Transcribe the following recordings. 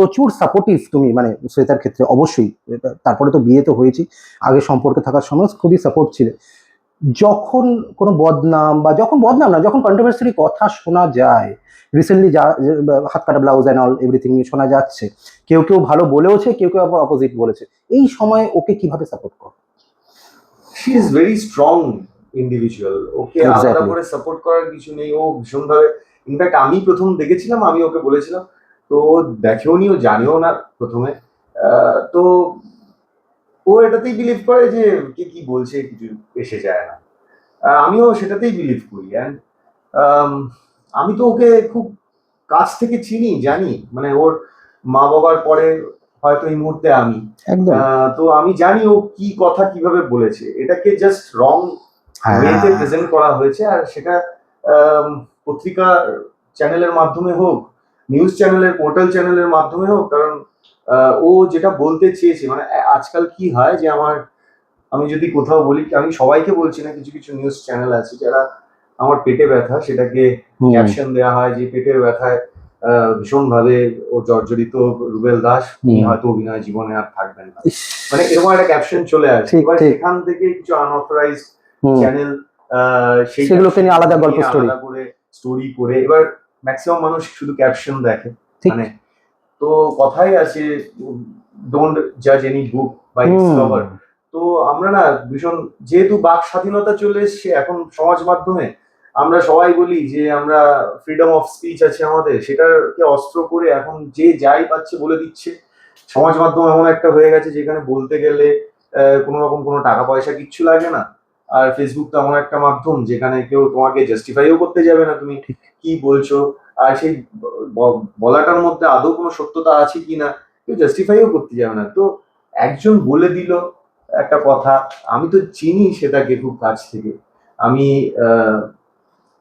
প্রচুর সাপোর্টিভ তুমি মানে শ্বেতার ক্ষেত্রে অবশ্যই। তারপরে তো বিয়ে তো হয়েছি আগে সম্পর্কে থাকার সময় খুবই সাপোর্ট ছিলে। যখন কোনো বদনাম বা যখন বদনাম না যখন কন্ট্রোভার্সারি কথা শোনা যায় রিসেন্টলি যা হাত কাটা ব্লাউজ অ্যান্ড অল এভরিথিং নিয়ে শোনা যাচ্ছে কেউ কেউ ভালো বলেওছে কেউ কেউ আবার অপোজিট বলেছে এই সময় ওকে কীভাবে সাপোর্ট করো? She is very strong individual okay আলাদা করে সাপোর্ট করার কিছু নেই ও ভীষণভাবে ইনফ্যাক্ট আমি প্রথম দেখেছিলাম আমি ওকে বলেছিলাম তো দেখেও নি ও জানেও না প্রথমে। তো ও এটাতেই বিলিভ করে যে কে কি বলছে কিছু এসে যায় না। আমিও সেটাতেই বিলিভ করি। অ্যান্ড আমি তো ওকে খুব কাছ থেকে চিনি জানি। মানে ওর মা বাবার পরে হয়তো এই মুহূর্তে আমি। তো আমি জানি ও কি কথা কীভাবে বলেছে। এটাকে জাস্ট রং। ওয়েতে প্রেজেন্ট করা হয়েছে। আর সেটা পত্রিকা চ্যানেলের মাধ্যমে হোক নিউজ চ্যানেলের পোর্টাল চ্যানেলের মাধ্যমে হোক কারণ ও যেটা বলতে চেয়েছে মানে আজকাল কি হয় যে আমার আমি যদি কোথাও বলি আমি সবাইকে বলছি না কিছু কিছু নিউজ চ্যানেল আছে যারা আমার পেটে ব্যথা সেটাকে ক্যাপশন দেওয়া হয় যে পেটের ব্যথায় ভীষণভাবে ও জর্জরিত রুবেল দাস উনি হয়তো অভিনয় জীবনে আর থাকবেন না। মানে এরকম একটা ক্যাপশন চলে আসে। এবার সেখান থেকে কিছু আনঅথরাইজড হুম, চ্যানেল সেগুলোকে নিয়ে আলাদা গল্প story। করে স্টোরি করে এবার ম্যাক্সিমাম মানুষ শুধু ক্যাপশন দেখে। মানে তো কথাই আছে ডোন্ট জাজ any book by its cover তো আমরা না ভীষণ যেহেতু বাক স্বাধীনতা চলে এসছে এখন সমাজ মাধ্যমে আমরা সবাই বলি যে আমরা ফ্রিডম অফ স্পিচ আছে আমাদের সেটাকে অস্ত্র করে এখন যে যাই পাচ্ছে বলে দিচ্ছে। সমাজ মাধ্যম এমন একটা হয়ে গেছে যেখানে বলতে গেলে কোনো রকম কোনো টাকা পয়সা কিচ্ছু লাগে না। আর ফেসবুক তো এমন একটা মাধ্যম যেখানে কেউ তোমাকে জাস্টিফাইও করতে যাবে না তুমি কি বলছো? আর সেই বলাটার মধ্যে আদৌ কোনো সত্যতা আছে কি না? কেউ জাস্টিফাইও করতে যাবে না। তো একজন বলে দিল একটা কথা আমি তো চিনি সেটাকে খুব কাছ থেকে। আমি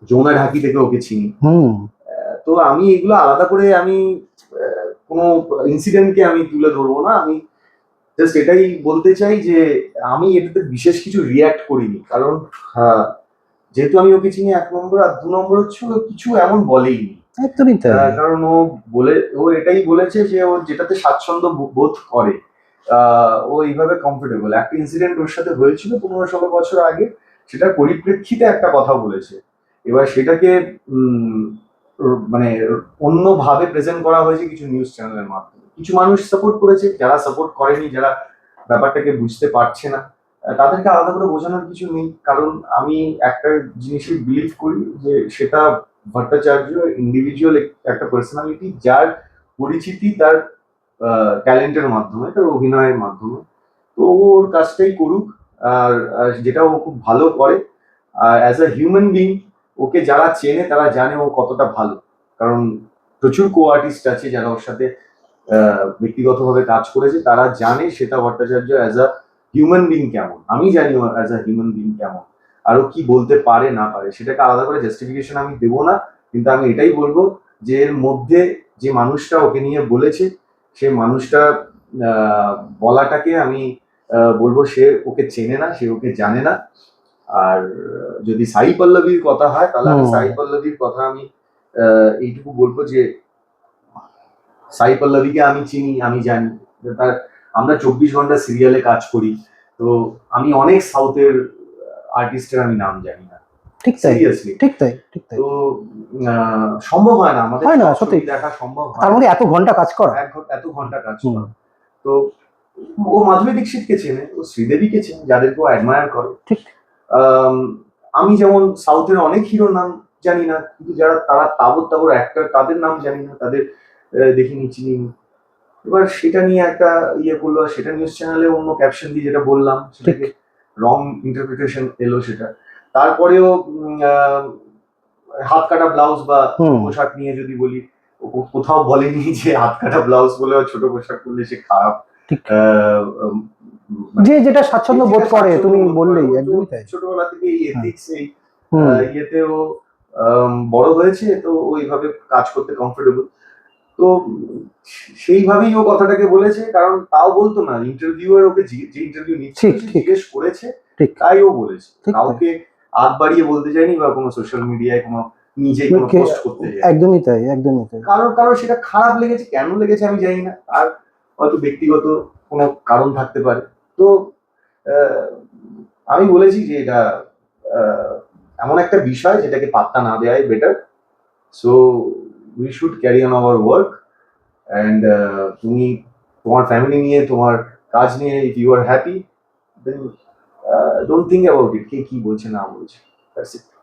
যমুনা ঢাকি থেকে ওকে চিনি। হুম, তো আমি এগুলো আলাদা করে আমি কোনো ইনসিডেন্টকে আমি তুলে ধরবো না। আমি জাস্ট এটাই বলতে চাই যে আমি এটাতে বিশেষ কিছু রিয়াক্ট করিনি। কারণ আহ, যেহেতু আমি ওকে চিনি এক নম্বর আর দু নম্বর হচ্ছে ও কিছু এমন বলেইনি। একদমই তাই। কারণ ও বলে ও এটাই বলেছে যে ও যেটাতে স্বাচ্ছন্দ্য বোধ করে ও এইভাবে কমফোর্টেবল একটা ইনসিডেন্ট ওর সাথে হয়েছিল পনেরো ষোলো বছর আগে সেটার পরিপ্রেক্ষিতে একটা কথা বলেছে। এবার সেটাকে মানে অন্যভাবে প্রেজেন্ট করা হয়েছে কিছু নিউজ চ্যানেলের মাধ্যমে। কিছু মানুষ সাপোর্ট করেছে, যারা সাপোর্ট করেনি, যারা ব্যাপারটাকে বুঝতে পারছে না তাদেরকে আলাদা করে বোঝানোর কিছু নেই। কারণ আমি একটা জিনিসই বিলিভ করি যে সেটা ভট্টাচার্য ইন্ডিভিজুয়াল একটা পার্সোনালিটি যার পরিচিতি তার ট্যালেন্টের মাধ্যমে, তার অভিনয়ের মাধ্যমে। তো ওর কাজটাই করুক, আর যেটা ও খুব ভালো করে। আর as a human being okay যারা চেনে তারা জানে ও কতটা ভালো। কারণ প্রচুর কো আর্টিস্ট আছে যারা ওর সাথে ব্যক্তিগতভাবে কাজ করেছে তারা জানে সেটা Bhattacharya as a human being কেমন। আমি জানি অ্যাজ আ হিউম্যান বিং কেমন। আর কি বলতে পারে না পারে সেটাকে আলাদা করে জাস্টিফিকেশন আমি দেবো না কিন্তু আমি এটাই বলব যে এর মধ্যে যে মানুষটা ওকে নিয়ে বলেছে সে মানুষটা আহ, বলাটাকে আমি আহ, বলব সে ওকে চেনে না সে ওকে জানে না। আর যদি সাই পল্লবীর কথা হয় তাহলে সাই পল্লবীর কথা আমি আহ, এইটুকু বলব যে সাই পল্লবীকে আমি চিনি আমি জানি। তার আমরা চব্বিশ ঘণ্টা সিরিয়ালে কাজ করি। তো আমি অনেক সাউথের আর্টিস্টের আমি নাম জানি না। ঠিক তাই। ঠিক তাই ঠিক তাই। তো সম্ভব হয় না। আমাদের হয় না, সত্যি। দেখা সম্ভব হয়। তার মধ্যে এত ঘণ্টা কাজ করা। এত ঘণ্টা কাজ। করা। তো ও মাধুরী দীক্ষিতকে চেনে ও শ্রীদেবীকে চেনে যাদেরকে ও অ্যাডমায়ার করে। ঠিক। আমি যেমন সাউথের অনেক হিরোর নাম জানি না কিন্তু যারা তারা তাবর তাবর অ্যাক্টর তাদের নাম জানি না। তাদের দেখিনি চিনি। এবার সেটা নিয়ে একটা ইয়ে করল সেটা নিউজ চ্যানেলে অন্য ক্যাপশন দিয়ে যেটা বললাম সেটাকে রং ইন্টারপ্রিটেশন এলো সেটা। তারপরেও হাত কাটা ব্লাউজ বা পোশাক নিয়ে যদি বলি কোথাও বলেনি যে হাত কাটা ব্লাউজ বলে ছোট পোশাক পরলে সে খারাপ। মানে যে যেটা স্বাচ্ছন্দ্য বোধ করে তুমি বললেই একদমই তাই। ছোটবেলা থেকে এই এথিক্স এই হুম, আহ, ইয়েতে ও আম, বড় হয়েছে তো ওইভাবে কাজ করতে কমফোর্টেবল তো সেইভাবেই ও কথাটাকে বলেছে কারণ তাও বলতো না ইন্টারভিউয়ার ওকে যে ইন্টারভিউ নিচ্ছে জিজ্ঞেস করেছে। তাই ও বলেছে। কাউকে হাত বাড়িয়ে বলতে যায়নি বা কোনো সোশ্যাল মিডিয়ায় কোনো নিজে কোনো পোস্ট করতে একদমই তাই একদমই তাই। কারোর কারোর সেটা খারাপ লেগেছে কেন লেগেছে আমি জানি না। আর হয়তো ব্যক্তিগত কোনো কারণ থাকতে পারে। তো আমি বলেছি যে এটা এমন একটা বিষয় যেটাকে পাত্তা না দেওয়াই better so we should carry on our work and তুমি তোমার ফ্যামিলি নিয়ে তোমার কাজ নিয়ে if you are happy then don't think about it কে কি বলছে না বলছে That's it.